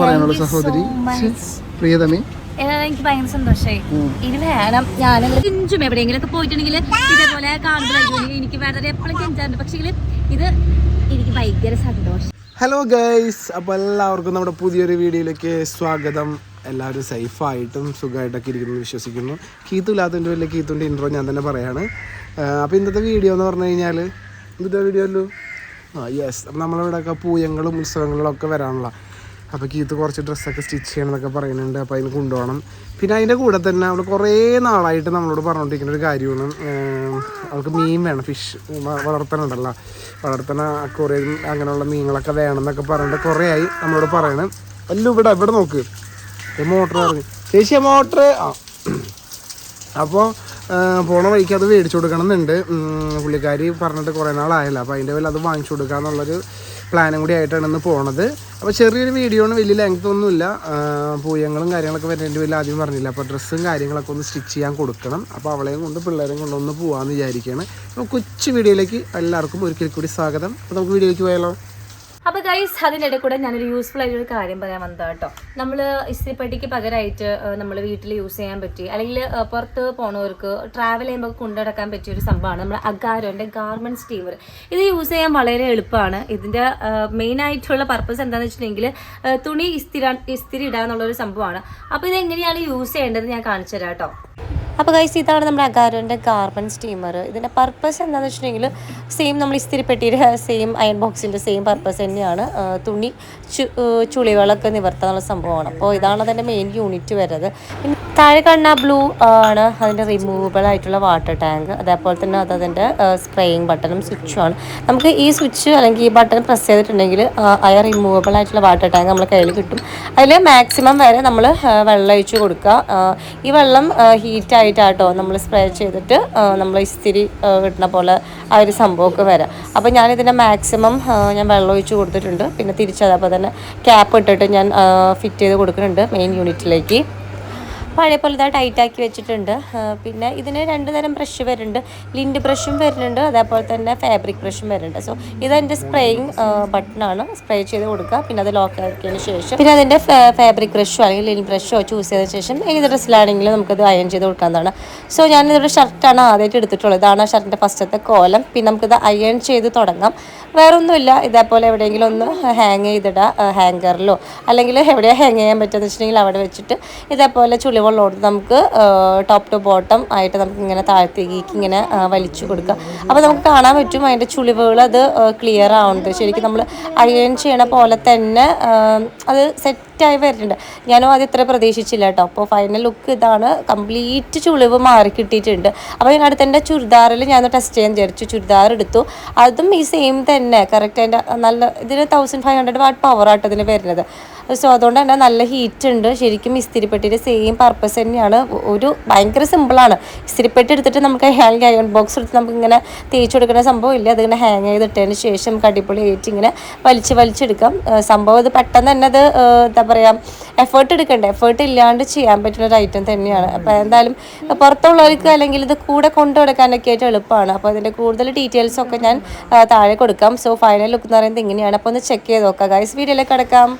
പറയാനുള്ള സഹോദരി. പ്രിയതമി. എനിക്ക് ഭയങ്കര സന്തോഷമായി ഇനി വേണം ഞാൻ കിഞ്ചും എവിടെയെങ്കിലും ഒക്കെ പോയിട്ടുണ്ടെങ്കിൽ ഇതേപോലെ കാണുമ്പോഴായിരിക്കും എനിക്ക് വേറെ എപ്പോഴും കെഞ്ചാറുണ്ട് പക്ഷേ ഇത് എനിക്ക് ഭയങ്കര സന്തോഷം. ഹലോ ഗൈസ് അപ്പോൾ എല്ലാവർക്കും നമ്മുടെ പുതിയൊരു വീഡിയോയിലേക്ക് സ്വാഗതം. എല്ലാവരും സേഫായിട്ടും സുഖമായിട്ടൊക്കെ ഇരിക്കുന്നു വിശ്വസിക്കുന്നു. കീത്തു ഇല്ലാത്തതിന്റെ വലിയ കീത്തുന്റെ ഇൻട്രോ ഞാൻ തന്നെ പറയാണ്. അപ്പോൾ ഇന്നത്തെ വീഡിയോ എന്ന് പറഞ്ഞു കഴിഞ്ഞാൽ ഇന്നത്തെ വീഡിയോ അല്ലോ? ആ യെസ് അപ്പം നമ്മളിവിടെയൊക്കെ പൂയങ്ങളും ഉത്സവങ്ങളും ഒക്കെ വരാനുള്ള അപ്പോൾ കീത്ത് കുറച്ച് ഡ്രസ്സൊക്കെ സ്റ്റിച്ച് ചെയ്യണമെന്നൊക്കെ പറയുന്നുണ്ട്. അപ്പോൾ അതിന് കൊണ്ടുപോകണം. പിന്നെ അതിന്റെ കൂടെ തന്നെ അവൾ കുറേ നാളായിട്ട് നമ്മളോട് പറഞ്ഞുകൊണ്ടിരിക്കുന്ന ഒരു കാര്യമാണ്. അവൾക്ക് മീൻ വേണം ഫിഷ് വളർത്തണുണ്ടല്ലോ വളർത്തണ കുറേ അങ്ങനെയുള്ള മീനുകളൊക്കെ വേണം എന്നൊക്കെ പറഞ്ഞിട്ട് കുറേ ആയി നമ്മളോട് പറയണം. അല്ല ഇവിടെ ഇവിടെ നോക്ക്. മോട്ടർ ഇറങ്ങി. ചേച്ചിയ മോട്ടർ. ആ. അപ്പോൾ പോണ വഴിക്ക് അത് മേടിച്ചു കൊടുക്കണം എന്നുണ്ട് പുള്ളിക്കാരി പറഞ്ഞിട്ട് കുറേ നാളായല്ലോ. അപ്പോൾ അതിന്റെ വില അത് വാങ്ങിച്ചു കൊടുക്കുക എന്നുള്ളൊരു പ്ലാനും കൂടി ആയിട്ടാണ് ഇന്ന് പോണത്. അപ്പോൾ ചെറിയൊരു വീഡിയോ ആണ് വലിയ ലെങ്ത് ഒന്നുമില്ല. പൂയങ്ങളും കാര്യങ്ങളൊക്കെ വരേണ്ടി വരില്ല ആദ്യം പറഞ്ഞില്ല അപ്പോൾ ഡ്രസ്സും കാര്യങ്ങളൊക്കെ ഒന്ന് സ്റ്റിച്ച് ചെയ്യാൻ കൊടുക്കണം. അപ്പോൾ അവളെയും കൊണ്ട് പിള്ളേരെയും കൊണ്ടൊന്ന് പോകാമെന്ന് വിചാരിക്കുകയാണ് അപ്പോൾ കൊച്ചു വീഡിയോയിലേക്ക് എല്ലാവർക്കും ഒരിക്കൽ കൂടി സ്വാഗതം. അപ്പോൾ നമുക്ക് വീഡിയോയിലേക്ക് പോയാലോ? അപ്പൊ ഗൈസ് അതിനിടെ കൂടെ ഞാനൊരു യൂസ്ഫുൾ ആയിട്ടൊരു കാര്യം പറയാൻ വന്നത് കേട്ടോ. നമ്മൾ ഇസ്തിരിപ്പെട്ടിക്ക് പകരമായിട്ട് നമ്മൾ വീട്ടിൽ യൂസ് ചെയ്യാൻ പറ്റി അല്ലെങ്കിൽ പുറത്ത് പോണവർക്ക് ട്രാവൽ ചെയ്യുമ്പോൾ കൊണ്ടുനടക്കാൻ പറ്റിയ ഒരു സംഭവമാണ് നമ്മുടെ അഗാരോന്റെ ഗാർമെന്റ് സ്റ്റീമർ ഇത് യൂസ് ചെയ്യാൻ വളരെ എളുപ്പമാണ്. ഇതിന്റെ മെയിൻ ആയിട്ടുള്ള പർപ്പസ് എന്താണെന്ന് വെച്ചിട്ടുണ്ടെങ്കിൽ തുണി ഇസ്തിരി ഇസ്തിരി ഇടുക എന്നുള്ളൊരു സംഭവമാണ്. അപ്പോൾ ഇത് എങ്ങനെയാണ് യൂസ് ചെയ്യേണ്ടത് ഞാൻ കാണിച്ചു തരാം കേട്ടോ. അപ്പോൾ ഗൈസ് ഇതാണ് നമ്മുടെ അഗാരോന്റെ ഗാർബൺ സ്റ്റീമർ ഇതിന്റെ പർപ്പസ് എന്താണെന്ന് വെച്ചിട്ടുണ്ടെങ്കിൽ സെയിം നമ്മൾ ഇസ്തിരിപ്പെട്ടിയുടെ സെയിം അയൺ ബോക്സിന്റെ സെയിം പർപ്പസ് തന്നെയാണ് തുണി ചു ചുളികളൊക്കെ നിവർത്താനുള്ള സംഭവമാണ്. അപ്പോൾ ഇതാണ് അതിന്റെ മെയിൻ യൂണിറ്റ് വരുന്നത്. താഴെ കാണുന്ന ബ്ലൂ ആണ് അതിന്റെ റിമൂവബിൾ ആയിട്ടുള്ള വാട്ടർ ടാങ്ക് അതേപോലെ തന്നെ അത് അതിന്റെ സ്പ്രേയിങ് ബട്ടണും സ്വിച്ചുമാണ് നമുക്ക് ഈ സ്വിച്ച് അല്ലെങ്കിൽ ഈ ബട്ടൺ പ്രസ് ചെയ്തിട്ടുണ്ടെങ്കിൽ ആ റിമൂവബിൾ ആയിട്ടുള്ള വാട്ടർ ടാങ്ക് നമ്മൾ കയ്യിൽ കിട്ടും. അതിൽ മാക്സിമം വരെ നമ്മൾ വെള്ളം ഒഴിച്ച് കൊടുക്കുക. ഈ വെള്ളം ഹീറ്റായിട്ടാട്ടോ നമ്മൾ സ്പ്രേ ചെയ്തിട്ട് നമ്മൾ ഇസ്തിരി കിട്ടുന്ന പോലെ ആ ഒരു സംഭവമൊക്കെ വരാം. അപ്പോൾ ഞാനിതിന്റെ മാക്സിമം ഞാൻ വെള്ളം ഒഴിച്ച് കൊടുത്തിട്ടുണ്ട്. പിന്നെ തിരിച്ചതപ്പോൾ തന്നെ ക്യാപ്പ് ഇട്ടിട്ട് ഞാൻ ഫിറ്റ് ചെയ്ത് കൊടുക്കുന്നുണ്ട് മെയിൻ യൂണിറ്റിലേക്ക് പഴയ പോലെ ഇതാ ടൈറ്റാക്കി വെച്ചിട്ടുണ്ട് പിന്നെ ഇതിന് രണ്ട് തരം ബ്രഷ് വരുന്നുണ്ട്. ലിൻഡ് ബ്രഷും വരുന്നുണ്ട്. അതേപോലെ തന്നെ ഫാബ്രിക് ബ്രഷും വരുന്നുണ്ട്. സോ ഇതെന്റെ സ്പ്രേയിങ് ബട്ടണാണ് സ്പ്രേ ചെയ്ത് കൊടുക്കുക. പിന്നെ അത് ലോക്ക് ആക്കിയതിന് ശേഷം പിന്നെ അതിന്റെ ഫാബ്രിക് ബ്രഷോ അല്ലെങ്കിൽ ലിൻ ബ്രഷോ ചൂസ് ചെയ്തതിന് ശേഷം ഏത് ഡ്രസ്സിലാണെങ്കിലും നമുക്കത് അയൺ ചെയ്ത് കൊടുക്കാവുന്നതാണ്. സോ ഞാനിതൊരു ഷർട്ടാണ് ആദ്യമായിട്ട് എടുത്തിട്ടുള്ളത്. ഇതാണ് ഷർട്ടിന്റെ ഫസ്റ്റത്തെ കോലം. പിന്നെ നമുക്കിത് അയൺ ചെയ്ത് തുടങ്ങാം. വേറെ ഒന്നുമില്ല ഇതേപോലെ എവിടെയെങ്കിലും ഒന്ന് ഹാങ് ചെയ്തിടുക ഹാങ്കറിലോ അല്ലെങ്കിൽ എവിടെയാണ് ഹാങ് ചെയ്യാൻ പറ്റുമെന്ന് വെച്ചിട്ടുണ്ടെങ്കിൽ അവിടെ വെച്ചിട്ട് ഇതേപോലെ ചുളിവുള്ളോട് നമുക്ക് ടോപ്പ് ടു ബോട്ടം ആയിട്ട് നമുക്ക് ഇങ്ങനെ താഴത്തേക്ക് ഇങ്ങനെ വലിച്ചു കൊടുക്കുക അപ്പോൾ നമുക്ക് കാണാൻ പറ്റും അതിന്റെ ചുളിവുകൾ അത് ക്ലിയർ ആവുന്നുണ്ട്. ശരിക്കും നമ്മൾ അയൺ ചെയ്യണ പോലെ തന്നെ അത് അത് സെറ്റായി വരുന്നുണ്ട്. ഞാനും അത് ഇത്ര പ്രതീക്ഷിച്ചില്ല കേട്ടോ. അപ്പോൾ ഫൈനൽ ലുക്ക് ഇതാണ് കംപ്ലീറ്റ് ചുളിവ് മാറി കിട്ടിയിട്ടുണ്ട്. അപ്പോൾ ഞാൻ അടുത്ത എന്റെ ചുരിദാറിൽ ഞാൻ ടെസ്റ്റ് ചെയ്യാൻ വിചാരിച്ചു. ചുരിദാർ എടുത്തു. അതും ഈ സെയിം തന്നെ. കറക്റ്റ് അതിന്റെ നല്ല ഇതിന് thousand five hundred watt power auto വരുന്നത്. സോ അതുകൊണ്ട് തന്നെ നല്ല ഹീറ്റ് ഉണ്ട്. ശരിക്കും ഇസ്തിരിപ്പെട്ടിന്റെ സെയിം പർപ്പസ് തന്നെയാണ്. ഒരു ഭയങ്കര സിമ്പിളാണ് ഇസ്തിരിപ്പെട്ടി എടുത്തിട്ട് നമുക്ക് ഹാങ് അയൺ ബോക്സ് എടുത്ത് നമുക്ക് ഇങ്ങനെ തേച്ച് കൊടുക്കുന്ന സംഭവം ഇല്ല. അതിങ്ങനെ ഹാങ് ചെയ്തിട്ടതിന് ശേഷം നമുക്ക് ഏറ്റിങ്ങനെ വലിച്ച് വലിച്ചെടുക്കാം. സംഭവം ഇത് പെട്ടെന്ന് തന്നെ അത് പറയുക എഫേർട്ട് എടുക്കണ്ട? എഫേർട്ട് ഇല്ലാണ്ട് ചെയ്യാൻ പറ്റുന്ന ഒരു ഐറ്റം തന്നെയാണ്. അപ്പോൾ എന്തായാലും പുറത്തുള്ളവർക്ക് അല്ലെങ്കിൽ ഇത് കൂടെ കൊണ്ടു നടക്കാനൊക്കെ ആയിട്ട് എളുപ്പമാണ്. അപ്പോൾ അതിന്റെ കൂടുതൽ ഡീറ്റെയിൽസ് ഒക്കെ ഞാൻ താഴെ കൊടുക്കാം. സോ ഫൈനൽ ലുക്ക് എന്ന് പറയുന്നത് ഇങ്ങനെയാണ്. അപ്പൊ ഒന്ന് ചെക്ക് ചെയ്ത് നോക്കാം. ഗൈസ് വീഡിയോയിലേക്ക് കിടക്കാം.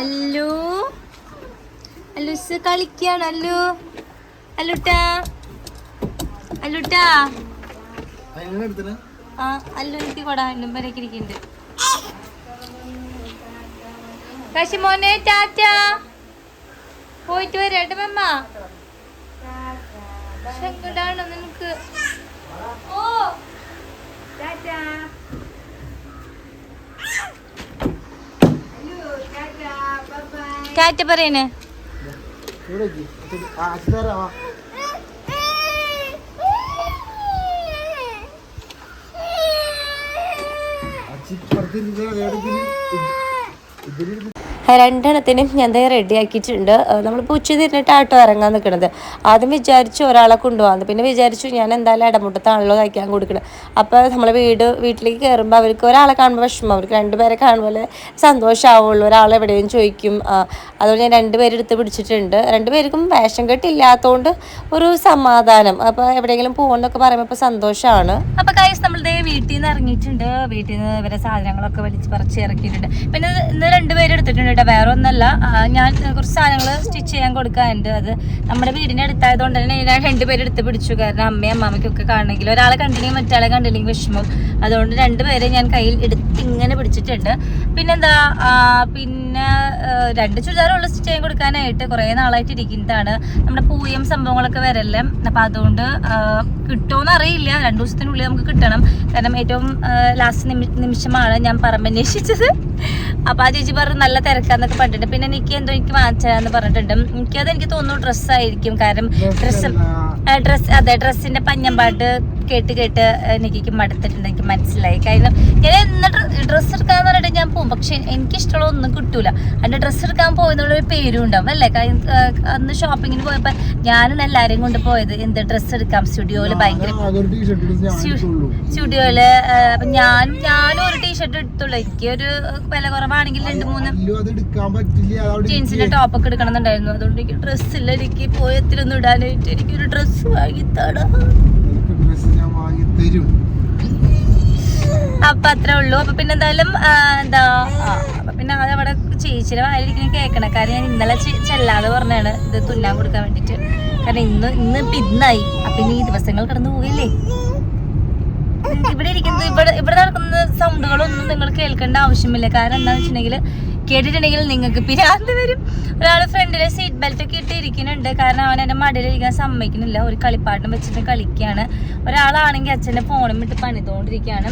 അല്ലു. അല്ലുസ് കളിക്കാണ്. അല്ലു. അല്ലുട്ടാ. അല്ലുട്ടാ. ആ അല്ലു എനിക്ക് കൊടാ എന്നും വരേക്ക് ഇരിക്കുന്നുണ്ട്. കശിമോനെ ടാറ്റ പോയിട്ട് വരട്ടെ മമ്മ ശങ്കടാണോ നിനക്ക്? ഓ. ടാറ്റ ടാറ്റ പറയണേ. രണ്ടെണ്ണത്തിനും ഞാൻ ദേ റെഡി ആക്കിയിട്ടുണ്ട്. നമ്മളിപ്പോൾ ഉച്ച തിരിഞ്ഞിട്ട് ആട്ടോ ഇറങ്ങാൻ നിൽക്കുന്നത് ആദ്യം വിചാരിച്ചു ഒരാളെ കൊണ്ടുപോകാമെന്ന് പിന്നെ വിചാരിച്ചു ഞാൻ എന്തായാലും ഇടമുട്ടത്താണല്ലോ കഴിക്കാൻ കൊടുക്കണം. അപ്പോൾ നമ്മൾ വീട് വീട്ടിലേക്ക് കയറുമ്പോൾ അവർക്ക് ഒരാളെ കാണുമ്പോൾ വിഷമം. അവർക്ക് രണ്ടുപേരെ കാണുമ്പോൾ സന്തോഷമാവുള്ളൂ ഒരാളെവിടെയും ചോദിക്കും. അതുകൊണ്ട് ഞാൻ രണ്ടുപേരെ എടുത്ത് പിടിച്ചിട്ടുണ്ട്. രണ്ടുപേർക്കും വേഷം കെട്ടില്ലാത്തതുകൊണ്ട് ഒരു സമാധാനം. അപ്പോൾ എവിടെയെങ്കിലും പോകുന്നൊക്കെ പറയുമ്പോൾ ഇപ്പോൾ സന്തോഷമാണ് അപ്പോൾ കൈസ് ദേ വീട്ടിൽ നിന്ന് ഇറങ്ങിയിട്ടുണ്ട്. വീട്ടിൽ നിന്ന് ഇവരെ സാധനങ്ങളൊക്കെ വലിച്ച് പറിച്ച് ഇറക്കിയിട്ടുണ്ട്. പിന്നെ ഇന്ന് രണ്ടുപേരും എടുത്തിട്ടുണ്ട് കേട്ടോ വേറെ ഒന്നല്ല ഞാൻ കുറച്ച് സാധനങ്ങൾ സ്റ്റിച്ച് ചെയ്യാൻ കൊടുക്കാറുണ്ട് അത് നമ്മുടെ വീടിന്റെ അടുത്തായതുകൊണ്ട് തന്നെ ഞാൻ രണ്ടുപേരും എടുത്ത് പിടിച്ചു. കാരണം അമ്മയും അമ്മാമയ്ക്കൊക്കെ കാണണമെങ്കിൽ ഒരാളെ കണ്ടില്ലെങ്കിൽ മറ്റാളെ കണ്ടില്ലെങ്കിൽ വിഷമം. അതുകൊണ്ട് രണ്ടുപേരെ ഞാൻ കയ്യിൽ എടുത്ത് ഇങ്ങനെ പിടിച്ചിട്ടുണ്ട്. പിന്നെന്താ പിന്നെ രണ്ട് ചുരിദാറുള്ള സ്റ്റിച്ച് ചെയ്യാൻ കൊടുക്കാനായിട്ട് കുറേ നാളായിട്ട് ഇരിക്കുന്നതാണ്. നമ്മുടെ പൂയം സംഭവങ്ങളൊക്കെ വരല്ലേ? അപ്പം അതുകൊണ്ട് കിട്ടുമോ കിട്ടുമോന്ന് അറിയില്ല. രണ്ടു ദിവസത്തിനുള്ളിൽ നമുക്ക് കിട്ടണം. കാരണം ഏറ്റവും ലാസ്റ്റ് നിമിഷമാണ് ഞാൻ പറമ്പന്വേഷിച്ചത് അപ്പോൾ ആ ചേച്ചി പറഞ്ഞു നല്ല തിരക്കാന്നൊക്കെ പറഞ്ഞിട്ടുണ്ട്. പിന്നെ എനിക്ക് എന്തോ എനിക്ക് വാങ്ങിച്ചാന്ന് പറഞ്ഞിട്ടുണ്ട്. എനിക്കത് എനിക്ക് തോന്നുന്നു ഡ്രസ്സായിരിക്കും കാരണം ഡ്രസ്സ് ഡ്രസ് അതെ ഡ്രസ്സിന്റെ പഞ്ഞമ്പാട്ട് കേട്ട് കേട്ട് എനിക്ക് മടുത്തിട്ടുണ്ട് എനിക്ക് മനസ്സിലായി. കാരണം ഞാൻ എന്നിട്ട് ഡ്രസ്സ് എടുക്കാന്ന് പറഞ്ഞിട്ട് ഞാൻ പോകും. പക്ഷെ എനിക്ക് ഇഷ്ടമുള്ള ഒന്നും കിട്ടൂല. അതിന്റെ ഡ്രസ്സ് എടുക്കാൻ പോയതിനുള്ള ഒരു പേരും ഉണ്ടാവും അല്ലേ? അന്ന് ഷോപ്പിങ്ങിന് പോയപ്പോ ഞാനും എല്ലാരെയും കൊണ്ട് പോയത് എന്ത് ഡ്രസ്സ് എടുക്കാം? സ്റ്റുഡിയോയിൽ ഭയങ്കര സ്റ്റുഡിയോയിൽ അപ്പൊ ഞാൻ ഞാനും ഒരു ടീഷർട്ട് എടുത്തുള്ളൂ. എനിക്ക് ഒരു വില കുറവാണെങ്കിൽ രണ്ട് മൂന്ന് ജീൻസിന്റെ ടോപ്പ് ഒക്കെ എടുക്കണം എന്നുണ്ടായിരുന്നു അതുകൊണ്ട് എനിക്ക് ഡ്രസ്സ് ഇല്ല. എനിക്ക് പോയത്തിലൊന്നും ഇടാനായിട്ട് എനിക്കൊരു ഡ്രസ്സ് അപ്പൊ അത്രേ ഉള്ളൂ. അപ്പൊ പിന്നെ എന്തായാലും എന്താ അപ്പൊ പിന്നെ അത് അവിടെ ചേച്ചിയുടെ വായിരിക്കുന്ന കേൾക്കണം കാരണം ഞാൻ ഇന്നലെ ചെല്ലാതെ പറഞ്ഞാണ് ഇത് തുന്നാൻ കൊടുക്കാൻ വേണ്ടിട്ട്. കാരണം ഇന്ന് ഇന്ന് പിന്നായി അപ്പൊ ഇനി ഈ ദിവസങ്ങൾ കടന്നു പോകില്ലേ ഇവിടെ ഇരിക്കുന്നത് ഇവിടെ ഇവിടെ നടക്കുന്ന സൗണ്ടുകളൊന്നും നിങ്ങൾ കേൾക്കേണ്ട ആവശ്യമില്ല. കാരണം എന്താണെന്ന് വെച്ചിട്ടുണ്ടെങ്കിൽ കേട്ടിട്ടുണ്ടെങ്കിൽ നിങ്ങൾക്ക് പിരാന്ത് വരും. ഒരാൾ ഫ്രണ്ടിലെ സീറ്റ് ബെൽറ്റ് ഒക്കെ ഇട്ട് ഇരിക്കുന്നുണ്ട് കാരണം അവൻ എന്റെ മടിയിലിരിക്കാൻ സമ്മതിക്കുന്നില്ല. ഒരു കളിപ്പാട്ടം വെച്ചിട്ട് കളിക്കുകയാണ് ഒരാളാണെങ്കിൽ അച്ഛന്റെ ഫോണും ഇട്ട് പണിതുകൊണ്ടിരിക്കുകയാണ്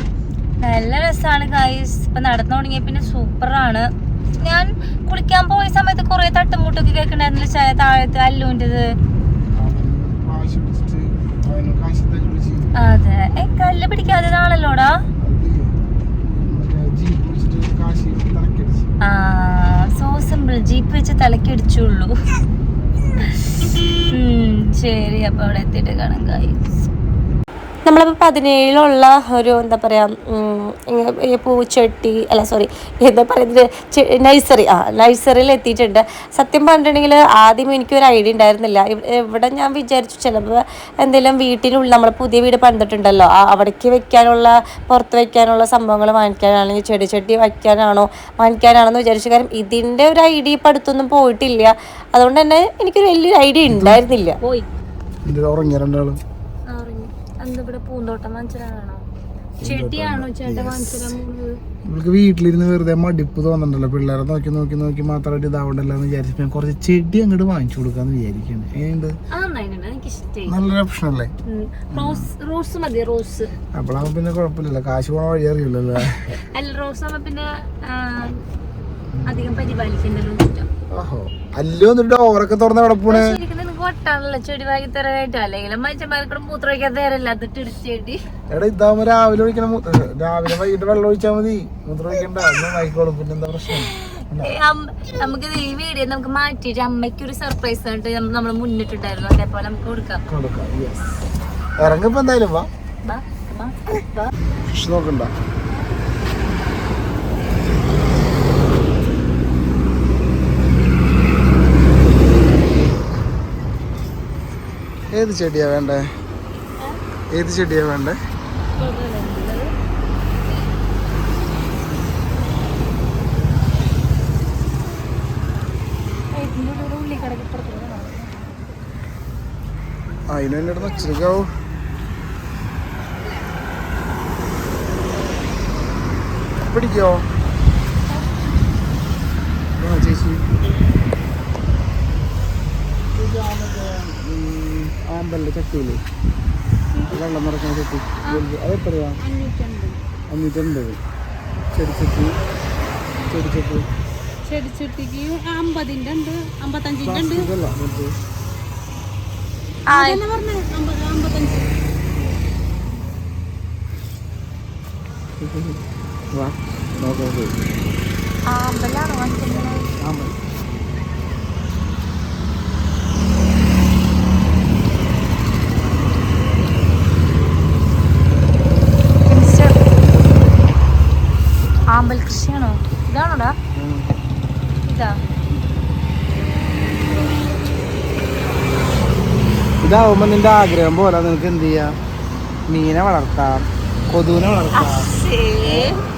നല്ല രസമാണ് ഗൈസ് ഇപ്പം നടന്നു തുടങ്ങിയ പിന്നെ സൂപ്പറാണ് ഞാൻ കുളിക്കാൻ പോയ സമയത്ത് കുറെ തട്ടുമുട്ടൊക്കെ കേൾക്കണ്ടായിരുന്നില്ല ചായ താഴത്ത് അല്ലുവിന്റെത്? അതെ. കല്ല് പിടിക്കാതെ ആ സോ സിമ്പിൾ ജീപ്പ് വെച്ച് ഉം, ശരി അപ്പൊ അവിടെ എത്തിയിട്ട് കാണാം ഗൈസ് നമ്മളപ്പോൾ പതിനേഴിലുള്ള ഒരു എന്താ പറയുക പൂച്ചട്ടി അല്ല സോറി എന്താ പറയുന്നത് നഴ്സറി ആ നഴ്സറിയിൽ എത്തിയിട്ടുണ്ട്. സത്യം പറഞ്ഞിട്ടുണ്ടെങ്കിൽ ആദ്യം എനിക്ക് ഒരു ഐഡിയ ഉണ്ടായിരുന്നില്ല. ഇവിടെ ഞാൻ വിചാരിച്ചു ചിലപ്പോൾ എന്തെങ്കിലും വീട്ടിനുള്ളിൽ നമ്മൾ പുതിയ വീട് പണിതിട്ടുണ്ടല്ലോ. ആ അവിടേക്ക് വെക്കാനുള്ള പുറത്ത് വെക്കാനുള്ള സംഭവങ്ങൾ വാങ്ങിക്കാനാണെങ്കിൽ ചെടി ചട്ടി വയ്ക്കാനാണോ വാങ്ങിക്കാനാണോ എന്ന് വിചാരിച്ചു. കാരണം ഇതിന്റെ ഒരു ഐഡിയ ഇപ്പം അടുത്തൊന്നും പോയിട്ടില്ല. അതുകൊണ്ട് തന്നെ എനിക്കൊരു വലിയൊരു ഐഡിയ ഉണ്ടായിരുന്നില്ല. പോയി. ഇവിടെ പൂന്തോട്ടം വാങ്ങിച്ചതാണോ? ചെടിയാണോ ചേട്ടൻ വാങ്ങിച്ചതാ ഇവൾക്ക് വീട്ടിലിരുന്ന് വെറുതെ മടിപ്പ് തോന്നണ്ടല്ലോ. പിള്ളേരെ നോക്കി നോക്കി നോക്കി മാത്രമായിട്ട് ഇതാവണ്ടല്ലോ എന്ന് വിചാരിച്ചു ഞാൻ കുറച്ച് ചെടി അങ്ങോട്ട് വാങ്ങിച്ചു കൊടുക്കാന്ന് വിചാരിക്കുന്നു. ഇഷ്ടമായി നല്ലൊരു ഓപ്ഷൻ അല്ലേ? റോസ് റോസ് മതി റോസ്. അപ്പോഴാകുമ്പോ പിന്നെ കുഴപ്പമില്ലല്ലോ. കാശ് പോണ വഴി അറിയില്ലല്ലോ റോസ് പിന്നെ അധികം പരിപാലിക്കണ്ടല്ലോ ഇഷ്ടം അല്ലോ എന്നിട്ട് ഓറൊക്കെ തുറന്ന് അവിടെ പോണേ? ശരിക്കും നിനക്ക് വട്ടാണല്ലോ ചെടി വാങ്ങി തരാനായിട്ട്. അല്ലെങ്കിൽ മനുഷ്യന്മാർക്കൂടെ മൂത്രം ഒഴിക്കാൻ നേരല്ല അതിട്ട് ചെടി. എടാ ഇതാവുമ്പോ രാവിലെ ഒഴിക്കണ. രാവിലെ വൈകിട്ട് വെള്ളം ഒഴിച്ചാൽ മതി. മൂത്രമൊഴിക്കണ്ട പിന്നെ എന്താ പ്രശ്നം? നമുക്ക് ഈ വീഡിയോ നമുക്ക് മാറ്റിയിട്ട് അമ്മയ്ക്ക് ഒരു സർപ്രൈസ് ആയിട്ട് നമ്മൾ മുന്നിട്ടുണ്ടായിരുന്നു അതേപോലെ നമുക്ക് കൊടുക്കാം. ഇറങ്ങിപ്പോ എന്തായാലും വാ. നോക്കണ്ട. ഏത് ചെടിയാ വേണ്ടേ? ഏത് ചെടിയാ വേണ്ടേ. അതിന് വേണ്ടി ഇടുന്ന വെച്ചിരിക്കാവൂ പിടിക്കോ? ചേച്ചി. ആമ്പലിന്റെ ചട്ടിയില്ലേ വെള്ളം നിറക്കുന്ന ചട്ടി. അതെത്രയാ അഞ്ഞൂറ്റൻപത് ചെടിച്ചട്ടി ചെടിച്ചട്ടി ചെടിച്ചട്ടിക്ക് അമ്പതിന്റെ ഉണ്ട്. അമ്പത്തഞ്ചിന്റെ ഉണ്ട്. വാ നോക്കാം ആ, അമ്പലാണോ വാങ്ങിക്കുന്നത്? ആ കാണിച്ചാ ഇതാവുമ്പോ നിന്റെ ആഗ്രഹം പോലെ നിനക്ക് എന്ത് ചെയ്യാം? മീനെ വളർത്താം കൊതുവിനെ വളർത്താം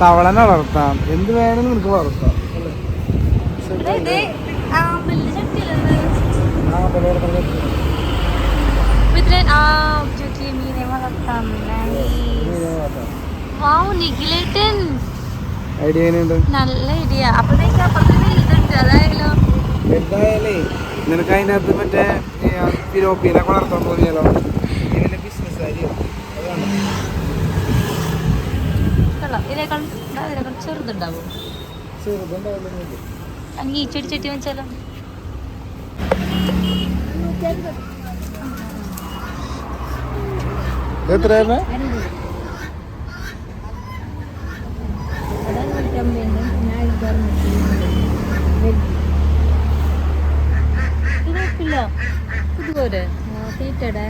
തവളനെ വളർത്താം. എന്ത് വേണമെങ്കിലും നിനക്ക് വളർത്താം ഐഡിയ നല്ല ഐഡിയ. അപ്പൊ അപ്പുറത്ത് ഇതുണ്ട് അതായാലോ എന്തായാലേ നിനക്ക് അതിനകത്ത് അകത്ത് മറ്റേ ഫിലോപ്പിനെ വളർത്താൻ തോന്നിയാലോ? ഇവന്റെ ബിസിനസ് കാര്യം. അതാണ്. ചെറുതുണ്ടാവും. ചെറുതുണ്ടാവില്ല ഈ ചെടി ചെട്ടി വെച്ചാലോ? എത്രയാണ് തീറ്റയുടെ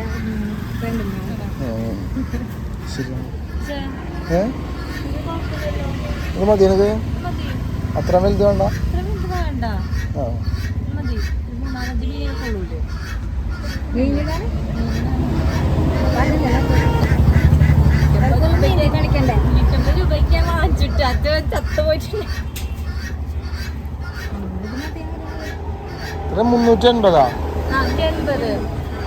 ഏ? ഇത് മതി എനിക്ക് അത്ര വലുത് വേണ്ട. മുന്നൂറ്റി എൺപത്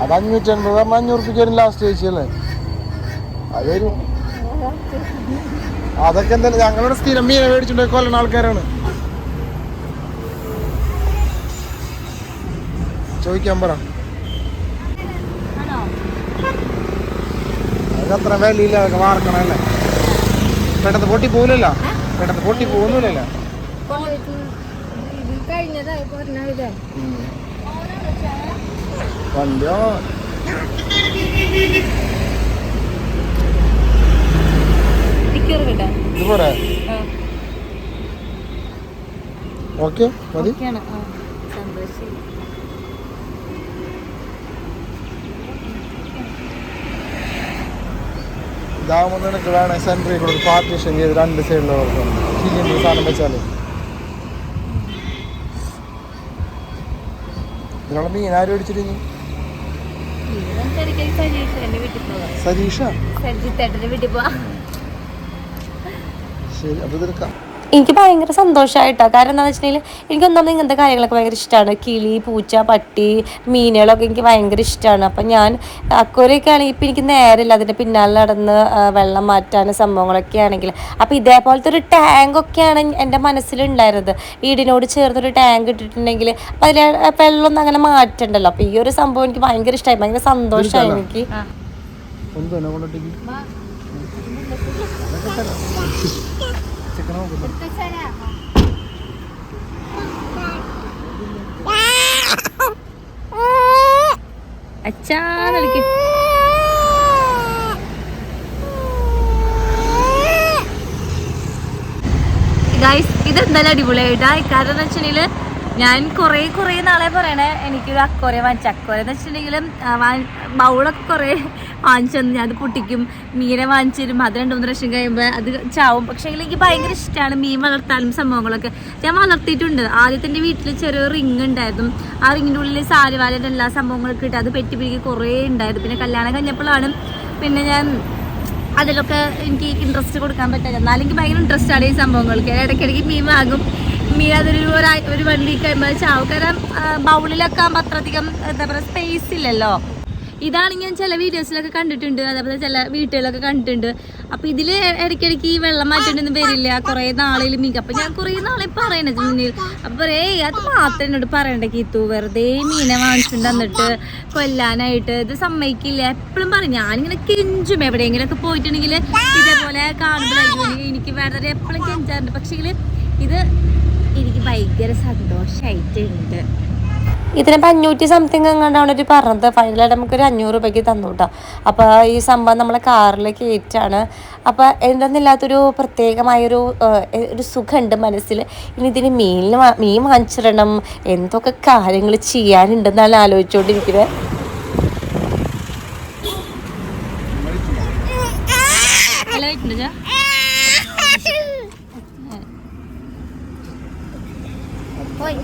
അത് അഞ്ഞൂറ്റി എൺപത് ആകുമ്പോൾ അഞ്ഞൂറ് രൂപയ്ക്ക് ലാസ്റ്റ് കഴിച്ചല്ലേ അതൊരു അതൊക്കെ എന്തായാലും ഞങ്ങളുടെ സ്ഥിരം മീനെ മേടിച്ചിട്ട് കൊല്ലണ ആൾക്കാരാണ്. ചോദിക്കാൻ പറ. അത്ര വിലയില്ല അതൊക്കെ വാർക്കണല്ലേ പെട്ടെന്ന് പൊട്ടി പോകില്ലല്ലോ പെട്ടെന്ന് പൊട്ടി പോകുന്നില്ലല്ലോ കഴിഞ്ഞതായി പറഞ്ഞത് ഇത് പോരെ? ഓക്കെ മതി. ഇതാകുമ്പോൾ നിനക്ക് വേണേ സെന്ററിൽ കൂടെ പാർട്ടീഷൻ ചെയ്ത് രണ്ട് സൈഡിലുള്ളവർക്ക് സിലിണ്ടർ സാധനം വെച്ചാൽ നിങ്ങളെ മീൻ ആരും അടിച്ചിട്ട് ഇടയ്ക്ക് സജീഷ് എന്റെ വീട്ടിൽ പോകാം സതീഷ സജിത്തേട്ടന്റെ വീട്ടിൽ പോവാം. ശരി അപ്പൊ ഇതെടുക്കാം എനിക്ക് ഭയങ്കര സന്തോഷമായിട്ടോ കാരണം എന്താണെന്ന് വെച്ചിട്ടുണ്ടെങ്കിൽ എനിക്ക് ഒന്നാമത് ഇങ്ങനത്തെ കാര്യങ്ങളൊക്കെ ഭയങ്കര ഇഷ്ടമാണ് കിളി പൂച്ച പട്ടി മീനുകളൊക്കെ എനിക്ക് ഭയങ്കര ഇഷ്ടമാണ് അപ്പം ഞാൻ അക്കോരൊക്കെ ആണെങ്കിൽ ഇപ്പം എനിക്ക് നേരമില്ല. അതിന്റെ പിന്നാലെ നടന്ന് വെള്ളം മാറ്റാൻ സംഭവങ്ങളൊക്കെ ആണെങ്കിൽ അപ്പോൾ ഇതേപോലത്തെ ഒരു ടാങ്കൊക്കെയാണ് എന്റെ മനസ്സിലുണ്ടായിരുന്നത്. വീടിനോട് ചേർന്നൊരു ടാങ്ക് ഇട്ടിട്ടുണ്ടെങ്കിൽ അപ്പം അതിൽ വെള്ളമൊന്നും അങ്ങനെ മാറ്റണ്ടല്ലോ. അപ്പോൾ ഈ ഒരു സംഭവം എനിക്ക് ഭയങ്കര ഇഷ്ടമായി ഭയങ്കര സന്തോഷമായി എനിക്ക്. ഒന്ന് അച്ഛാന്ന് വിളിക്കും ഗൈസ് ഇതെന്തായാലും അടിപൊളിയായിട്ടാ. കാരണം എന്ന് വെച്ചിട്ടുണ്ടെങ്കിൽ ഞാൻ കുറേ കുറേ നാളെ പറയണേ എനിക്കൊരു അക്കോരെ വാങ്ങിച്ച. അക്കോര എന്ന് വെച്ചിട്ടുണ്ടെങ്കിലും ബൗളൊക്കെ കുറേ വാങ്ങിച്ചു ഞാൻ അത് പൊട്ടിക്കും മീനെ വാങ്ങിച്ചു തരും. അത് രണ്ട് മൂന്ന് ലക്ഷം കഴിയുമ്പോൾ അത് ചാവും. പക്ഷേ എനിക്ക് ഭയങ്കര ഇഷ്ടമാണ് മീൻ വളർത്താനും സംഭവങ്ങളൊക്കെ. ഞാൻ വളർത്തിയിട്ടുണ്ട്. ആദ്യത്തെ എന്റെ വീട്ടിൽ ചെറിയൊരു റിങ് ഉണ്ടായിരുന്നു. ആ റിങ്ങിന്റെ ഉള്ളിൽ സാരിവാലന്റെ എല്ലാ സംഭവങ്ങളൊക്കെ ഇട്ട് അത് പെറ്റി പിടിക്കുക കുറേ ഉണ്ടായിരുന്നു. പിന്നെ കല്യാണം കഴിഞ്ഞപ്പോഴാണ് പിന്നെ ഞാൻ അതിലൊക്കെ എനിക്ക് ഇൻട്രസ്റ്റ് കൊടുക്കാൻ പറ്റില്ല എന്നാലും എനിക്ക് ഭയങ്കര ഇൻട്രസ്റ്റ് ആണ് ഈ സംഭവങ്ങൾക്ക്. ഇടയ്ക്കിടയ്ക്ക് മീൻ വാങ്ങും. അതൊരു ഒരു വണ്ടി കഴിയുമ്പോൾ ബൗളിലൊക്കെ ആകുമ്പോൾ അത്രയധികം എന്താ പറയുക സ്പേസ് ഇല്ലല്ലോ. ഇതാണ് ഞാൻ ചില വീഡിയോസിലൊക്കെ കണ്ടിട്ടുണ്ട് അതേപോലെ ചില വീട്ടുകളിലൊക്കെ കണ്ടിട്ടുണ്ട്. അപ്പോൾ ഇതിൽ ഇടയ്ക്കിടയ്ക്ക് ഈ വെള്ളം മാറ്റേണ്ടൊന്നും വരില്ല കുറേ നാളിൽ മീൻ അപ്പം ഞാൻ കുറേ നാളെ പറയണത് മുന്നിൽ. അപ്പം പറയേ അത് മാത്രം എന്നോട് പറയണ്ട കീത്തു വെറുതെ മീനെ വാങ്ങിച്ചിട്ട് വന്നിട്ട് കൊല്ലാനായിട്ട്. ഇത് സമ്മതിക്കില്ല. എപ്പോഴും പറയും ഞാനിങ്ങനെ കെഞ്ചും എവിടെയെങ്കിലുമൊക്കെ പോയിട്ടുണ്ടെങ്കിൽ ഇതേപോലെ കാണുമ്പോഴായിരിക്കും എനിക്ക് വേറെ എപ്പോഴും കെഞ്ചാറുണ്ട്. പക്ഷേ ഇത് എനിക്ക് ഭയങ്കര സന്തോഷമായിട്ടുണ്ട് ഇതിനിപ്പോൾ അഞ്ഞൂറ്റി സംതിങ് എങ്ങാണ്ടാണ് ഒരു പറഞ്ഞത്. ഫൈനലായിട്ട് നമുക്കൊരു അഞ്ഞൂറ് രൂപയ്ക്ക് തന്നു കേട്ടോ അപ്പോൾ ഈ സംഭവം നമ്മളെ കാറിൽ കയറ്റാണ്. അപ്പോൾ എന്തെന്നില്ലാത്തൊരു പ്രത്യേകമായൊരു ഒരു സുഖമുണ്ട് മനസ്സിൽ ഇനി ഇതിന് മീനിന് മീൻ വാങ്ങിച്ചിടണം. എന്തൊക്കെ കാര്യങ്ങൾ ചെയ്യാനുണ്ടെന്നാണ് ആലോചിച്ചുകൊണ്ടിരിക്കുന്നത് നല്ല വെച്ചിട്ടുണ്ട് ചാ പോയി.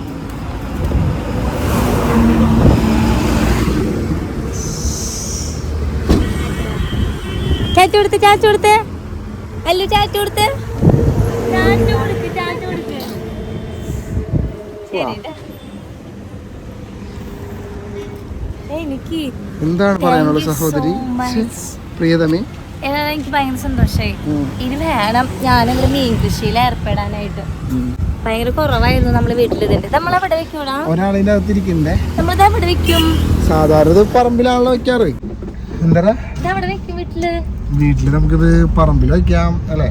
ചാച്ചു കൊടുത്ത് ചാച്ചു കൊടുത്ത് അല്ലു ചാച്ചു കൊടുത്ത് ചാച്ചു കൊടുക്ക് ചാച്ചു കൊടുക്ക് എനിക്ക് എന്താണ് പറയാനുള്ളത് സഹോദരി? പ്രിയതമേ. എനിക്ക് ഭയങ്കര സന്തോഷമായി ഇനി വേണം ഞാനങ്ങനെ മീൻ കൃഷിയിൽ ഏർപ്പെടാനായിട്ട് ഭയങ്കര കുറവായിരുന്നു നമ്മൾ വീട്ടിൽ ഇതിന്റെ നമ്മളെവിടെ വെക്കൂടാ? ഒരാളിന്റെ അകത്തിരിക്കണ്ടേ? നമ്മളിത് അവിടെ വെക്കും? സാധാരണ പറമ്പിലാണല്ലോ വെക്കാറ്. എന്താ എവിടെ വെക്കും വീട്ടിൽ? വീട്ടിൽ നമുക്കിത് പറമ്പിൽ വെക്കാം അല്ലേ?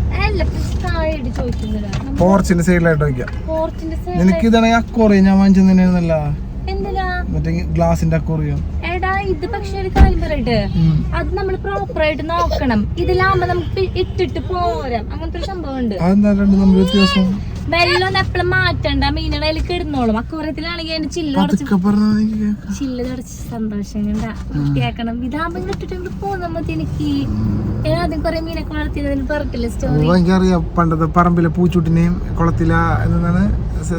പോർച്ചിന്റെ സൈഡിലായിട്ട് വെക്കാം. നിനക്ക് ഇതാണെങ്കിൽ അക്കോറിയം ഞാൻ വാങ്ങിച്ചു തന്നെയായിരുന്നല്ല. മറ്റേ ഗ്ലാസിന്റെ അക്കോറിയം ഇത് പക്ഷെ ഒരു കാര്യം പറയട്ടെ. അത് നമ്മൾ പ്രോപ്പർ ആയിട്ട് നോക്കണം. ഇതിലാവുമ്പോ നമുക്ക് ഇട്ടിട്ട് പോരാം. അങ്ങനത്തെ ഒരു സംഭവം ഉണ്ട്. വെള്ളം എപ്പോഴും മാറ്റണ്ട. മീനുടെ അതിൽ കിടന്നോളും. അക്കൂറത്തിലാണെങ്കിൽ അതിന്റെ ചില്ല് തുടച്ച് ചില്ല തുടച്ച് സന്തോഷം കണ്ട വൃത്തിയാക്കണം ഇതാകുമ്പോ ഇട്ടിട്ട് ആദ്യം കുറെ മീനൊക്കെ വളർത്തിയതിന് പറഞ്ഞില്ല സ്റ്റോറി എനിക്കറിയാം. പണ്ടത്തെ പറമ്പിലെ പൂച്ചൂട്ടിനെയും കുളത്തില എന്നാണ്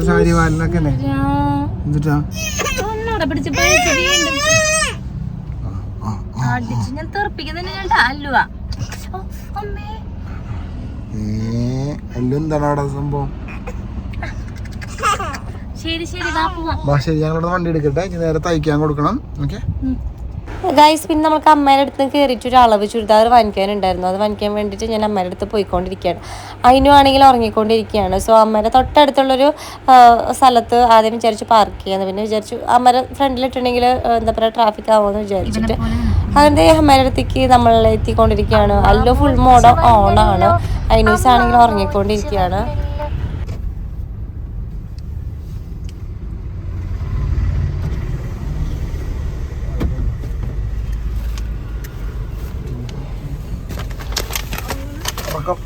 സാരി വാലിനൊക്കെ എന്നിട്ടാ? ഒന്നോടെ പിടിച്ച് പഴിച്ച് വീണ്ടും അടിച്ച് ഞാൻ തെറപ്പിക്കുന്നതിന് ഞാൻ അല്ലുവ. ഓ, അമ്മേ. ഏ അല്ല എന്താണ് അവിടെ സംഭവം? ശരി ശരി വാ പോവാം. ബാ ശരി ഞങ്ങളുടെ വണ്ടി എടുക്കട്ടെ. ഇനി നേരെ തയ്ക്കാൻ കൊടുക്കണം. ഓക്കെ? ഗൈസ് പിന്നെ നമുക്ക് അമ്മേന്റെ അടുത്ത് കയറിയിട്ട് ഒരു അളവ് ചുരിദാർ വാങ്ങിക്കാനുണ്ടായിരുന്നു അത് വാങ്ങിക്കാൻ വേണ്ടിയിട്ട് ഞാൻ അമ്മേന്റെ അടുത്ത് പോയിക്കൊണ്ടിരിക്കുകയാണ്. അതിനും ആണെങ്കിൽ ഉറങ്ങിക്കൊണ്ടിരിക്കുകയാണ്. സോ അമ്മേന്റെ തൊട്ടടുത്തുള്ളൊരു ഒരു സ്ഥലത്ത് ആദ്യം വിചാരിച്ചു പാർക്ക് ചെയ്യാന്ന്. പിന്നെ വിചാരിച്ചു അമ്മേടെ ഫ്രണ്ടിലിട്ടുണ്ടെങ്കിൽ എന്താ പറയുക ട്രാഫിക് ആവുമെന്ന് വിചാരിച്ചിട്ട്. അതിന്റെ അമ്മേന്റെ അടുത്തേക്ക് നമ്മൾ എത്തിക്കൊണ്ടിരിക്കുകയാണ്. അല്ലോ ഫുൾ മോഡ് ഓണാണ് അതിനൂസ് ആണെങ്കിൽ ഉറങ്ങിക്കൊണ്ടിരിക്കുകയാണ്.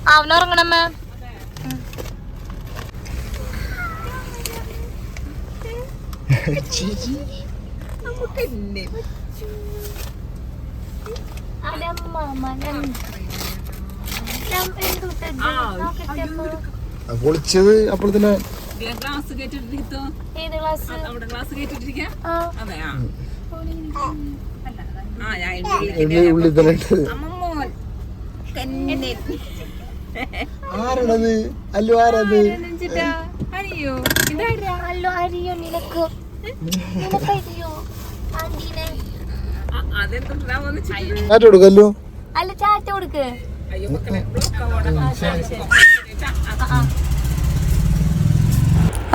അവനുറങ്ങണമ്മ പൊളിച്ചത് അപ്പോഴത്തെ ഏത് ക്ലാസ് ഉള്ളിൽ തന്നെ. ഇട്ടത് ആരാണത്? അല്ലു ആരത്? അല്ലോ അറിയോ നിനക്ക്? നിനക്കറിയോ ആന്റീനെ? കാറ്റ് കൊടുക്കല്ലു അല്ല. ചാറ്റ കൊടുക്ക്.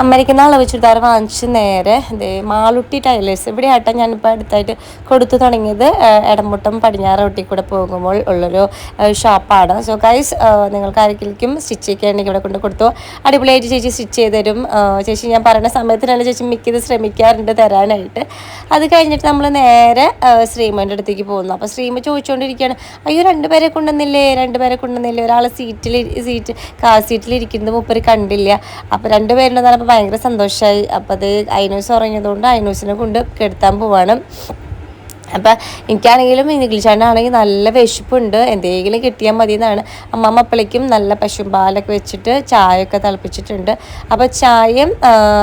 അമ്മയ്ക്കുന്ന അളവ് ചുരിദാർ വാങ്ങിച്ച് നേരെ ദേ മാളുട്ടി ടൈലേഴ്സ്. ഇവിടെ ആട്ടെ ഞാനിപ്പോൾ അടുത്തായിട്ട് കൊടുത്തു തുടങ്ങിയത്. ഇടമുട്ടം പടിഞ്ഞാറോട്ടി പടിഞ്ഞാറ് റൊട്ടി കൂടെ പോകുമ്പോൾ ഉള്ളൊരു ഷോപ്പാണ്. സോ ഗൈസ് നിങ്ങൾക്ക് ആരെങ്കിലും സ്റ്റിച്ച് ചെയ്യിക്കുകയാണെങ്കിൽ ഇവിടെ കൊണ്ട് കൊടുത്തു. അടിപൊളിയായിട്ട് ചേച്ചി സ്റ്റിച്ച് ചെയ്ത് തരും. ചേച്ചി ഞാൻ പറയുന്ന സമയത്തിനാണ് ചേച്ചി മിക്കത് ശ്രമിക്കാറുണ്ട് തരാനായിട്ട്. അത് കഴിഞ്ഞിട്ട് നമ്മൾ നേരെ ശ്രീമന്റെ അടുത്തേക്ക് പോകുന്നു. അപ്പോൾ ശ്രീമ ചോദിച്ചുകൊണ്ടിരിക്കുകയാണ് അയ്യോ രണ്ടുപേരെ കൊണ്ടുവന്നില്ലേ? രണ്ടുപേരെ കൊണ്ടുവന്നില്ലേ? ഒരാൾ സീറ്റിൽ സീറ്റ് കാർ സീറ്റിൽ മൂപ്പര് കണ്ടില്ല. അപ്പോൾ രണ്ട് പറഞ്ഞപ്പോൾ ഭയങ്കര സന്തോഷമായി അപ്പോൾ അത് ഐനൂസ് ഉറങ്ങിയതുകൊണ്ട് ഐനൂസിനെ കൊണ്ട് കെടുത്താൻ പോവാണ്. അപ്പം എനിക്കാണെങ്കിലും ഇംഗ്ലീഷാണ്ടാണെങ്കിൽ നല്ല വിശപ്പുണ്ട്. എന്തെങ്കിലും കിട്ടിയാൽ മതി എന്നാണ് അമ്മമ്മ അപ്പളേക്കും നല്ല പശുമ്പാലൊക്കെ വെച്ചിട്ട് ചായയൊക്കെ തിളപ്പിച്ചിട്ടുണ്ട്. അപ്പോൾ ചായയും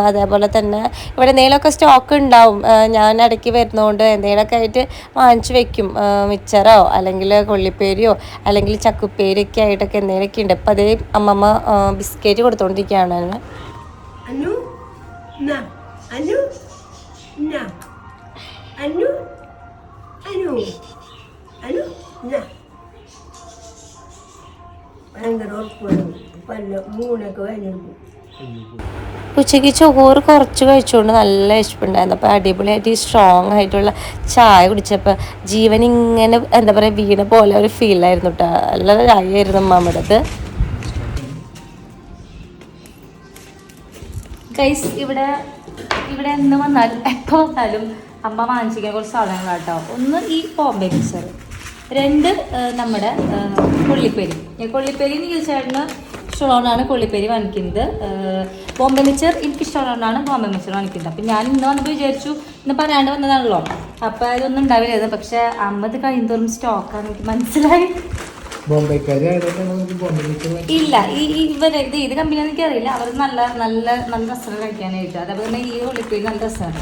അതേപോലെ തന്നെ ഇവിടെ എന്തെങ്കിലുമൊക്കെ സ്റ്റോക്ക് ഉണ്ടാവും. ഞാൻ ഇടയ്ക്ക് വരുന്നതുകൊണ്ട് എന്തെങ്കിലുമൊക്കെ ആയിട്ട് വാങ്ങിച്ചു വെക്കും. മിച്ചറോ അല്ലെങ്കിൽ കൊള്ളിപ്പേരിയോ അല്ലെങ്കിൽ ചക്കുപ്പേരിയൊക്കെ ആയിട്ടൊക്കെ എന്തെങ്കിലുമൊക്കെ ഉണ്ട്. അപ്പോൾ അതേ അമ്മമ്മ ബിസ്ക്കറ്റ് കൊടുത്തുകൊണ്ടിരിക്കുകയാണ് Anu? Anu? Na. ഭയങ്കര ഉറപ്പാണ്. പല്ല മൂന്നൊക്കെ കഴിഞ്ഞെടുക്കും ഉച്ചയ്ക്ക് ചോറ് കുറച്ച് കഴിച്ചുകൊണ്ട് നല്ല വിശപ്പുണ്ടായിരുന്നു. അപ്പോൾ അടിപൊളിയായിട്ട് ഈ സ്ട്രോങ് ആയിട്ടുള്ള ചായ കുടിച്ചപ്പോൾ ജീവൻ ഇങ്ങനെ എന്താ പറയുക വീണ പോലെ ഒരു ഫീലായിരുന്നു കേട്ടോ നല്ല ചായ ആയിരുന്നു അമ്മമ്മടത് ഗൈസ് ഇവിടെ ഇവിടെ എന്ന് വന്നാൽ എപ്പോൾ വന്നാലും അമ്മ വാങ്ങിച്ചിരിക്കുന്ന കുറച്ച് സാധനങ്ങൾ കേട്ടോ ഒന്ന് ഈ ബോംബെ മിക്സർ രണ്ട് നമ്മുടെ കൊള്ളിപ്പേരി. കൊള്ളിപ്പേരി എന്ന് ചേട്ടന് ഇഷ്ടമുള്ളതുകൊണ്ടാണ് കൊള്ളിപ്പേരി വാങ്ങിക്കുന്നത്. ബോംബെ മിക്സർ എനിക്ക് ഇഷ്ടമുള്ളതുകൊണ്ടാണ് ബോംബെ മിക്സർ വാങ്ങിക്കുന്നത്. അപ്പം ഞാൻ ഇന്ന് വന്നപ്പോൾ വിചാരിച്ചു ഇന്ന് പറയാണ്ട് വന്നതാണല്ലോ. അപ്പോൾ ഇതൊന്നും ഉണ്ടാവില്ലായിരുന്നു. പക്ഷേ അമ്മത് ഇത് കഴിയുന്തോറും സ്റ്റോക്കാണ് എനിക്ക് മനസ്സിലായി. ഇല്ല ഈ ഇവരെ ഇത് ഏത് കമ്പനി എനിക്ക് അറിയില്ല അവർ നല്ല നല്ല നല്ല രസമാണ് കഴിക്കാനായിട്ട്. അതേപോലെ തന്നെ ഈ ഒളിപ്പി നല്ല രസമാണ്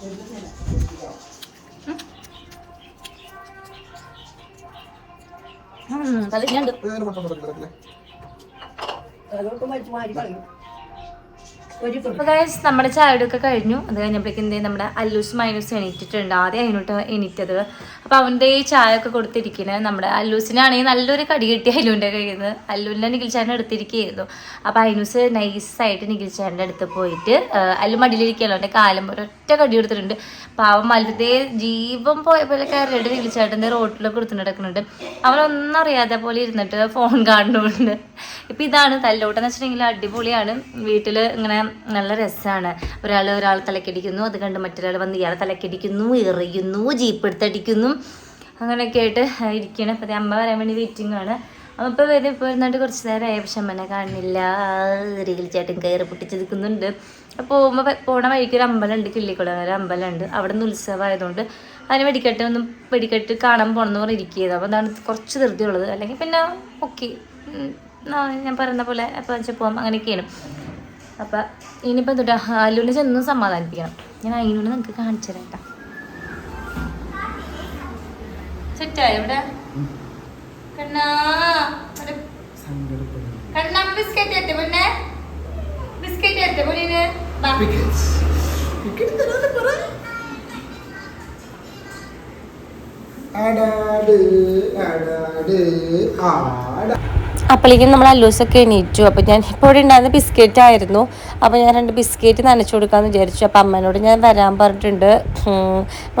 അതൊക്കെ ഒരു അപ്പോൾ ഗൈസ് നമ്മുടെ ചായടൊക്കെ കഴിഞ്ഞു. അത് കഴിഞ്ഞപ്പോഴേക്കും എന്തേ നമ്മുടെ അല്ലൂസ് മൈനൂസ് എണീറ്റിട്ടുണ്ട്. ആദ്യം അതിനോട്ട് എണീറ്റത്. അപ്പോൾ അവന്റെ ഈ ചായ ഒക്കെ കൊടുത്തിരിക്കുന്നത് നമ്മുടെ അല്ലൂസിനാണെങ്കിൽ നല്ലൊരു കടി കിട്ടി അല്ലുവിന്റെ കയ്യിൽ നിന്ന്. അല്ലുവിന്റെ ചായ ചേട്ടൻ എടുത്തിരിക്കുകയായിരുന്നു അപ്പോൾ അയിനൂസ് നൈസായിട്ട് നിഖിൽ ചേട്ടന്റെ അടുത്ത് പോയിട്ട് അല്ലു മടിയിലിരിക്കുകയല്ലോ എന്റെ കാലം ഒരൊറ്റ കടി എടുത്തിട്ടുണ്ട് പാവം മലത്തെ ജീവൻ പോയ പോലെ കയറിയിട്ട് നിഖിൽ ചേട്ടന്റെ റോട്ടിലൊക്കെ എടുത്തിട്ട് നടക്കുന്നുണ്ട്. അവനൊന്നും അറിയാതെ പോലെ ഇരുന്നിട്ട് ഫോൺ കാണുന്നുണ്ട്. ഇപ്പം ഇതാണ് തല്ലോട്ടെന്ന് വെച്ചിട്ടുണ്ടെങ്കിൽ അടിപൊളിയാണ്. വീട്ടിൽ ഇങ്ങനെ നല്ല രസമാണ് ഒരാൾ ഒരാൾ തലക്കടിക്കുന്നു അത് കണ്ട് മറ്റൊരാൾ വന്ന് ഇയാൾ തലക്കടിക്കുന്നു എറിയുന്നു ജീപ്പ് എടുത്തടിക്കുന്നു. അങ്ങനെയൊക്കെ ആയിട്ട് ഇരിക്കണം. അപ്പം അമ്മ വരാൻ വേണ്ടി വെയിറ്റിംഗ് ആണ്. അമ്മ ഇപ്പോൾ വരും. ഇപ്പോൾ ഇരുന്നിട്ട് കുറച്ച് നേരമായി പക്ഷെ അമ്മനെ കാണുന്നില്ല ചേട്ടൻ കയറി പൊട്ടിച്ച് നിൽക്കുന്നുണ്ട് അപ്പോൾ പോകുമ്പോൾ പോണ വഴിക്ക് ഒരു അമ്പലമുണ്ട് കിള്ളിക്കുളം ഒരു അമ്പലമുണ്ട്. അവിടെ നിന്ന് ഉത്സവമായതുകൊണ്ട് അതിന് വെടിക്കെട്ട് ഒന്നും വെടിക്കെട്ട് കാണാൻ പോകണമെന്ന് പറഞ്ഞ് ഇരിക്കുകയത് അപ്പോൾ അതാണ് കുറച്ച് ധൃതിയുള്ളത്. അല്ലെങ്കിൽ പിന്നെ ഓക്കെ ഞാൻ പറയുന്ന പോലെ അപ്പോൾ വെച്ചാൽ പോകാം അങ്ങനെയൊക്കെയാണ്. അപ്പം ഇനിയിപ്പോൾ എന്തുട്ടാ? അല്ലുവിനെ ചെന്ന് സമാധാനിപ്പിക്കണം. ഞാൻ അതിനോട് നിങ്ങൾക്ക് കാണിച്ചു തരാം കേട്ടോ സെറ്റായോ ഇവിടെ? കണ്ണാ കണ്ണാ ബിസ്ക്കറ്റ് പൊന്നെ? ബിസ്ക്കറ്റ് പൊന്നിന്? ആടാട് ആടാട് ആടാ. അപ്പോഴേക്കും നമ്മൾ അല്ലൂസൊക്കെ എണീറ്റു. അപ്പോൾ ഞാൻ ഇവിടെ ഉണ്ടായിരുന്ന ബിസ്ക്കറ്റ് ആയിരുന്നു. അപ്പോൾ ഞാൻ രണ്ട് ബിസ്ക്കറ്റ് നനച്ചു കൊടുക്കാമെന്ന് വിചാരിച്ചു. അപ്പോൾ അമ്മേനോട് ഞാൻ വരാൻ പറഞ്ഞിട്ടുണ്ട്.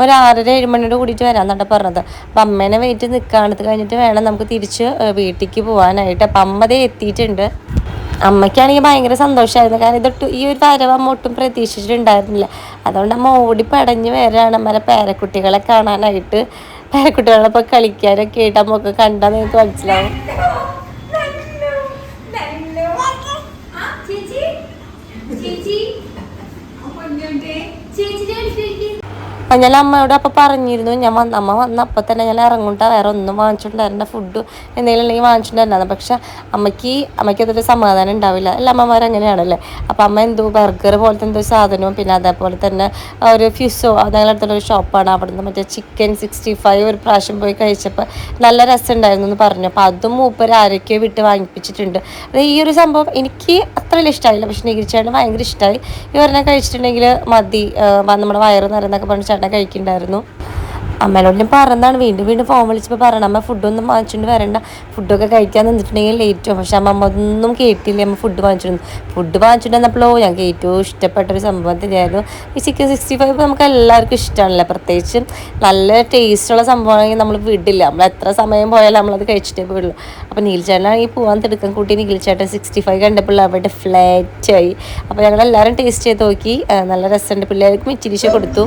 ഒരു ആറര ഏഴ് മണിയോട് കൂടിയിട്ട് വരാമെന്നാണ് പറഞ്ഞത്. അപ്പം അമ്മേനെ വെയിറ്റ് നിൽക്കാണത് കഴിഞ്ഞിട്ട് വേണം നമുക്ക് തിരിച്ച് വീട്ടിലേക്ക് പോകാനായിട്ട്. അപ്പം അമ്മ ദേ എത്തിയിട്ടുണ്ട്. അമ്മയ്ക്കാണെങ്കിൽ ഭയങ്കര സന്തോഷമായിരുന്നു. കാരണം ഇതൊട്ട് ഈ ഒരു വരവ് അമ്മ ഒട്ടും പ്രതീക്ഷിച്ചിട്ടുണ്ടായിരുന്നില്ല. അതുകൊണ്ട് അമ്മ ഓടി പടഞ്ഞ് വരാണ് അമ്മരെ പേരക്കുട്ടികളെ കാണാനായിട്ട്. പേരക്കുട്ടികളെ പേരക്കുട്ടികളൊപ്പം കളിക്കാനൊക്കെ ആയിട്ട് അമ്മയ്ക്ക് കണ്ടാൽ നിങ്ങൾക്ക് മനസ്സിലാവും. അപ്പം ഞാൻ അമ്മയോട് അപ്പം പറഞ്ഞിരുന്നു ഞാൻ വന്ന അമ്മ വന്ന അപ്പം തന്നെ ഞാൻ ഇറങ്ങൂട്ടാ വേറെ ഒന്നും വാങ്ങിച്ചിട്ടുണ്ടായിരുന്ന ഫുഡ് എന്തെങ്കിലും ഉണ്ടെങ്കിൽ വാങ്ങിച്ചിട്ടുണ്ടായിരുന്നു പക്ഷെ അമ്മയ്ക്ക് അമ്മയ്ക്ക് അതൊരു സമാധാനം ഉണ്ടാവില്ല. എല്ലാ അമ്മമാർ അങ്ങനെയാണല്ലേ? അപ്പം അമ്മ എന്തോ ബർഗർ പോലത്തെ എന്തോ സാധനവും പിന്നെ അതേപോലെ തന്നെ ഒരു ഫ്യൂസോ ഞങ്ങളുടെ അടുത്തുള്ള ഒരു ഷോപ്പാണ് അവിടെ നിന്ന് മറ്റേ ചിക്കൻ സിക്സ്റ്റി ഫൈവ് ഒരു പ്രാവശ്യം പോയി കഴിച്ചപ്പോൾ നല്ല രസമുണ്ടായിരുന്നു എന്ന് പറഞ്ഞു. അപ്പോൾ അതും മൂപ്പര് ആരൊക്കെയോ വിട്ട് വാങ്ങിപ്പിച്ചിട്ടുണ്ട്. അത് ഈ ഒരു സംഭവം എനിക്ക് അത്ര വലിയ ഇഷ്ടമായില്ല പക്ഷെ നികിരിച്ചേട്ടന് ഭയങ്കര ഇഷ്ടമായി ഇവരെന്നെ കഴിച്ചിട്ടുണ്ടെങ്കിൽ മതി നമ്മുടെ വയറ് നിറയെന്നൊക്കെ പറഞ്ഞ് ചേട്ടൻ കഴിക്കുന്നുണ്ടായിരുന്നു അമ്മേനോട് ഞാൻ പറഞ്ഞതാണ്. വീണ്ടും വീണ്ടും ഫോൺ വിളിച്ചപ്പോൾ പറയണം അമ്മ ഫുഡൊന്നും വാങ്ങിച്ചുകൊണ്ട് വരണ്ട. ഫുഡൊക്കെ കഴിക്കാൻ നിന്നിട്ടുണ്ടെങ്കിൽ ലേറ്റ് പക്ഷെ അമ്മ ഒന്നും കേട്ടില്ല. അമ്മ ഫുഡ് വാങ്ങിച്ചിരുന്നു. ഫുഡ് വാങ്ങിച്ചിട്ട് വന്നപ്പോഴോ ഞങ്ങൾക്ക് ഏറ്റവും ഇഷ്ടപ്പെട്ട ഒരു സംഭവം തന്നെയായിരുന്നു. ഈ ചിക്കൻ സിക്സ്റ്റി ഫൈവ് നമുക്ക് എല്ലാവർക്കും ഇഷ്ടമാണല്ലോ പ്രത്യേകിച്ച് നല്ല ടേസ്റ്റുള്ള സംഭവമാണെങ്കിൽ നമ്മൾ വിടില്ല. നമ്മൾ എത്ര സമയം പോയാലും നമ്മളത് കഴിച്ചിട്ടേ വിടുള്ളൂ അപ്പോൾ നീൽച്ചേട്ടനാണെങ്കിൽ പോകാൻ തിടുക്കം കൂട്ടി നീൽച്ചേട്ടൻ സിക്സ്റ്റി ഫൈവ് കണ്ടപ്പോൾ അവിടെ ഫ്ലാറ്റായി അപ്പോൾ ഞങ്ങളെല്ലാവരും ടേസ്റ്റ് ചെയ്ത് നോക്കി. നല്ല രസമുണ്ട്. പിള്ളേർക്ക് മിച്ചിരിശ കൊടുത്തു.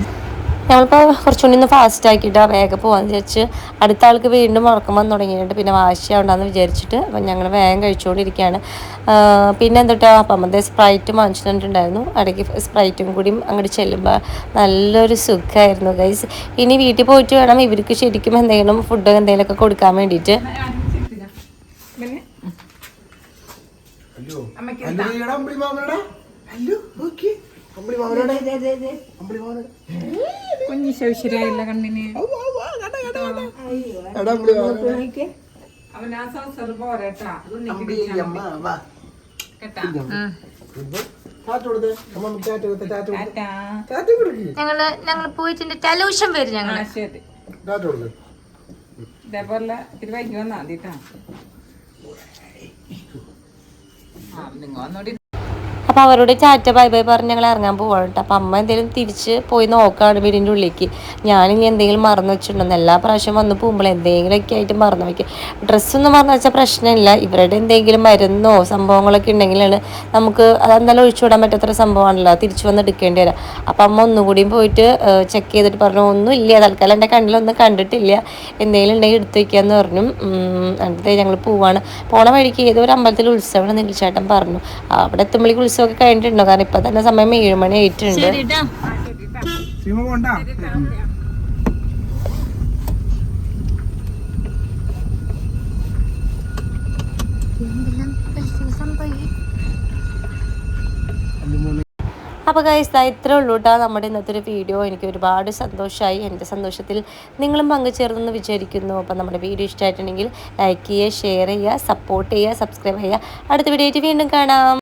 ഞങ്ങളിപ്പോൾ കുറച്ചുകൂടി ഒന്ന് ഫാസ്റ്റ് ആക്കിയിട്ട് വേഗം പോകാമെന്ന് വിചാരിച്ച് അടുത്ത ആൾക്ക് വീണ്ടും ഉറക്കം വന്ന് തുടങ്ങിയിട്ട് പിന്നെ വാശിയാവണ്ടെന്ന് വിചാരിച്ചിട്ട് അപ്പം ഞങ്ങൾ വേഗം കഴിച്ചുകൊണ്ടിരിക്കുകയാണ് പിന്നെ എന്തിട്ടാ? അപ്പം അതേ സ്പ്രൈറ്റ് വാങ്ങിച്ചിട്ടുണ്ടായിരുന്നു ഇടയ്ക്ക് സ്പ്രൈറ്റും കൂടിയും അങ്ങോട്ട് ചെല്ലുമ്പോൾ നല്ലൊരു സുഖമായിരുന്നു ഗൈസ് ഇനി വീട്ടിൽ പോയിട്ട് വേണം ഇവർക്ക് ശരിക്കും എന്തെങ്കിലും ഫുഡ് എന്തെങ്കിലുമൊക്കെ കൊടുക്കാൻ വേണ്ടിയിട്ട്. അല്ലോ അല്ലോ ഓക്കെ ശൗശരായില്ല കുഞ്ഞി ശൗശര്യായില്ല കണ്ണിന്. പോരാട്ടാ വാ. കേട്ടാ? ഞങ്ങൾ ഞങ്ങൾ പോയിട്ടുണ്ട്. ടലൂഷൻ വരും ഞങ്ങൾ ഞങ്ങൾ ഇതേപോലെ ഇത്തിരി വൈകി വന്നാ നിങ്ങൾ ഒന്നുകൂടി അപ്പോൾ അവരോട് ചാറ്റ ബൈ ബൈ പറഞ്ഞ് ഞങ്ങൾ ഇറങ്ങാൻ പോവാണ് കേട്ടോ അപ്പോൾ അമ്മ എന്തെങ്കിലും തിരിച്ച് പോയി നോക്കുകയാണ് വീടിന്റെ ഉള്ളിലേക്ക്. ഞാനിനി എന്തെങ്കിലും മറന്നു വെച്ചിട്ടുണ്ടെന്ന്. എല്ലാ പ്രാവശ്യം വന്ന് പോകുമ്പോൾ എന്തെങ്കിലുമൊക്കെ ആയിട്ട് മറന്നു വയ്ക്കും ഡ്രസ്സൊന്നും മറന്നു വെച്ചാൽ പ്രശ്നമില്ല. ഇവരുടെ എന്തെങ്കിലും മരുന്നോ സംഭവങ്ങളൊക്കെ ഉണ്ടെങ്കിലാണ് നമുക്ക് അതെന്തായാലും ഒഴിച്ചുവിടാൻ പറ്റാത്തൊരു സംഭവമാണല്ലോ. തിരിച്ചു വന്ന് എടുക്കേണ്ടി വരാം. അപ്പം അമ്മ ഒന്നുകൂടിയും പോയിട്ട് ചെക്ക് ചെയ്തിട്ട് പറഞ്ഞു ഒന്നും ഇല്ല. തൽക്കാലം എന്റെ കണ്ണിലൊന്നും കണ്ടിട്ടില്ല. എന്തെങ്കിലും ഉണ്ടെങ്കിൽ എടുത്തു വയ്ക്കാമെന്ന് പറഞ്ഞു. അടുത്ത ഞങ്ങൾ പോവാണ്. പോണ വഴിക്ക് ഏതൊരു ഒരു അമ്പലത്തിൽ ഉത്സവം നിൽച്ചേട്ടൻ പറഞ്ഞു. അവിടെ എത്തുമ്പോഴേക്ക് ഉത്സവമൊക്കെ കഴിഞ്ഞിട്ടുണ്ടോ? കാരണം ഇപ്പൊ തന്നെ സമയം ഏഴ് മണി ആയിട്ടുണ്ട്. അപ്പോൾ ഗൈസ് ഇത്രേ ഉള്ളൂ കേട്ടോ നമ്മുടെ ഇന്നത്തെ ഒരു വീഡിയോ എനിക്ക് ഒരുപാട് സന്തോഷമായി എന്റെ സന്തോഷത്തിൽ നിങ്ങളും പങ്കുചേർന്നെന്ന് വിചാരിക്കുന്നു. അപ്പോൾ നമ്മുടെ വീഡിയോ ഇഷ്ടമായിട്ടുണ്ടെങ്കിൽ ലൈക്ക് ചെയ്യുക ഷെയർ ചെയ്യുക സപ്പോർട്ട് ചെയ്യുക സബ്സ്ക്രൈബ് ചെയ്യുക. അടുത്ത വീഡിയോ ആയിട്ട് വീണ്ടും കാണാം.